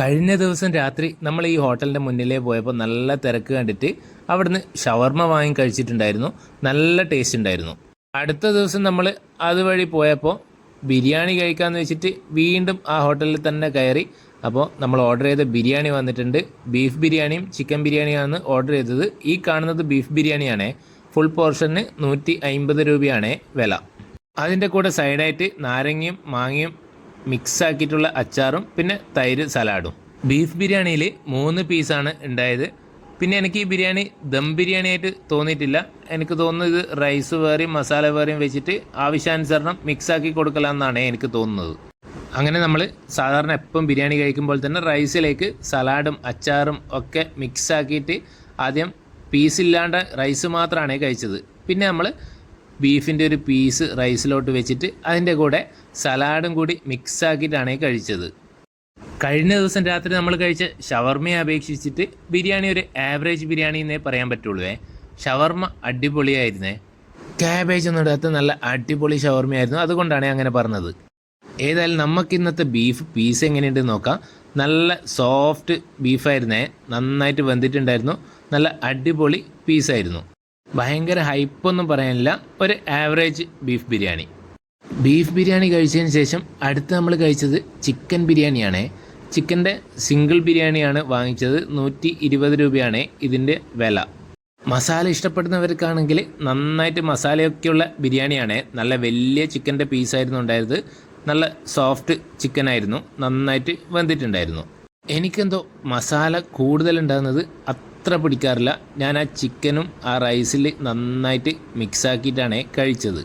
കഴിഞ്ഞ ദിവസം രാത്രി നമ്മൾ ഈ ഹോട്ടലിന്റെ മുന്നിലേ പോയപ്പോൾ നല്ല തിരക്ക് കണ്ടിട്ട് അവിടുന്ന് ഷവർമ വാങ്ങി കഴിച്ചിട്ടുണ്ടായിരുന്നു. നല്ല ടേസ്റ്റ് ഉണ്ടായിരുന്നു. അടുത്ത ദിവസം നമ്മൾ അതുവഴി പോയപ്പോൾ ബിരിയാണി കഴിക്കാമെന്ന് വെച്ചിട്ട് വീണ്ടും ആ ഹോട്ടലിൽ തന്നെ കയറി. അപ്പോൾ നമ്മൾ ഓർഡർ ചെയ്ത ബിരിയാണി വന്നിട്ടുണ്ട്. ബീഫ് ബിരിയാണിയും ചിക്കൻ ബിരിയാണിയാണ് ഓർഡർ ചെയ്തത്. ഈ കാണുന്നത് ബീഫ് ബിരിയാണിയാണ്. ഫുൾ പോർഷന് നൂറ്റി അമ്പത് രൂപയാണ് വില. അതിന്റെ കൂടെ സൈഡായിട്ട് നാരങ്ങയും മാങ്ങയും മിക്സ് ആക്കിയിട്ടുള്ള അച്ചാറും പിന്നെ തൈര് സലാഡും. ബീഫ് ബിരിയാണിയിൽ മൂന്ന് പീസാണ് ഉണ്ടായത്. പിന്നെ എനിക്ക് ഈ ബിരിയാണി ദം ബിരിയാണി ആയിട്ട് തോന്നിയിട്ടില്ല. എനിക്ക് തോന്നുന്നത് ഇത് റൈസ് വേറെയും മസാല വേറെയും വെച്ചിട്ട് ആവശ്യാനുസരണം മിക്സ് ആക്കി കൊടുക്കലാമെന്നാണ് എനിക്ക് തോന്നുന്നത്. അങ്ങനെ നമ്മൾ സാധാരണ എപ്പം ബിരിയാണി കഴിക്കുമ്പോൾ തന്നെ റൈസിലേക്ക് സലാഡും അച്ചാറും ഒക്കെ മിക്സ് ആക്കിയിട്ട് ആദ്യം പീസില്ലാണ്ട് റൈസ് മാത്രമാണ് കഴിച്ചത്. പിന്നെ നമ്മൾ ബീഫിന്റെ ഒരു പീസ് റൈസിലോട്ട് വെച്ചിട്ട് അതിന്റെ കൂടെ സലാഡും കൂടി മിക്സ് ആക്കിയിട്ടാണ് കഴിച്ചത്. കഴിഞ്ഞ ദിവസം രാത്രി നമ്മൾ കഴിച്ച ഷവർമയെ അപേക്ഷിച്ചിട്ട് ബിരിയാണി ഒരു ആവറേജ് ബിരിയാണി എന്നേ പറയാൻ പറ്റുള്ളൂ. ഷവർമ അടിപൊളിയായിരുന്നേ. ക്യാബേജ് ഒന്നും ഇടാത്ത നല്ല അടിപൊളി ഷവർമയായിരുന്നു. അതുകൊണ്ടാണ് അങ്ങനെ പറഞ്ഞത്. ഏതായാലും നമുക്ക് ഇന്നത്തെ ബീഫ് പീസ് എങ്ങനെയുണ്ട് നോക്കാം. നല്ല സോഫ്റ്റ് ബീഫായിരുന്നേ നന്നായിട്ട് വെന്തിട്ടുണ്ടായിരുന്നു. നല്ല അടിപൊളി പീസായിരുന്നു ഭയങ്കര ഹൈപ്പൊന്നും പറയാനില്ല. ഒരു average beef biryani. Beef biryani കഴിച്ചതിന് ശേഷം അടുത്ത് നമ്മൾ കഴിച്ചത് ചിക്കൻ ബിരിയാണിയാണ്. ചിക്കന്റെ സിംഗിൾ ബിരിയാണിയാണ് വാങ്ങിച്ചത്. നൂറ്റി ഇരുപത് രൂപയാണ് ഇതിന്റെ വില. മസാല ഇഷ്ടപ്പെടുന്നവർക്കാണെങ്കിൽ നന്നായിട്ട് മസാലയൊക്കെയുള്ള ബിരിയാണിയാണ്. നല്ല വലിയ ചിക്കന്റെ പീസായിരുന്നു ഉണ്ടായത്. നല്ല സോഫ്റ്റ് ചിക്കനായിരുന്നു നന്നായിട്ട് വെന്തിട്ടുണ്ടായിരുന്നു. എനിക്കെന്തോ മസാല കൂടുതൽ ഉണ്ടാകുന്നത് അത്ര പിടിക്കാറില്ല. ഞാൻ ആ ചിക്കനും ആ റൈസിൽ നന്നായിട്ട് മിക്സാക്കിയിട്ടാണ് കഴിച്ചത്.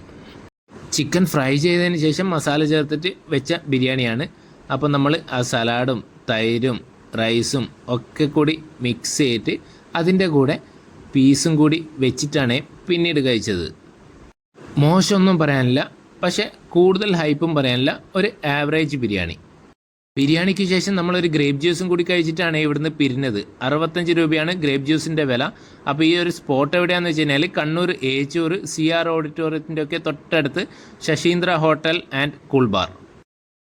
ചിക്കൻ ഫ്രൈ ചെയ്തതിന് ശേഷം മസാല ചേർത്തിട്ട് വെച്ച ബിരിയാണിയാണ്. അപ്പോൾ നമ്മൾ ആ സലാഡും തൈരും റൈസും ഒക്കെ കൂടി മിക്സ് ചെയ്തിട്ട് അതിന്റെ കൂടെ പീസും കൂടി വെച്ചിട്ടാണ് പിന്നീട് കഴിച്ചത്. മോശമൊന്നും പറയാനില്ല. പക്ഷേ കൂടുതൽ ഹൈപ്പും പറയാനില്ല. ഒരു ആവറേജ് ബിരിയാണി. ബിരിയാണിക്ക് ശേഷം നമ്മളൊരു ഗ്രേപ്പ് ജ്യൂസും കൂടി കഴിച്ചിട്ടാണ് ഇവിടുന്ന് പിരിഞ്ഞത്. അറുപത്തഞ്ച് രൂപയാണ് ഗ്രേപ്പ് ജ്യൂസിന്റെ വില. അപ്പോൾ ഈ ഒരു സ്പോട്ട് എവിടെയാണെന്ന് വെച്ച് കഴിഞ്ഞാൽ കണ്ണൂർ ഏച്ചൂർ സി ആർ ഓഡിറ്റോറിയത്തിന്റെ ഒക്കെ തൊട്ടടുത്ത് Sasheendra hotel and cool bar.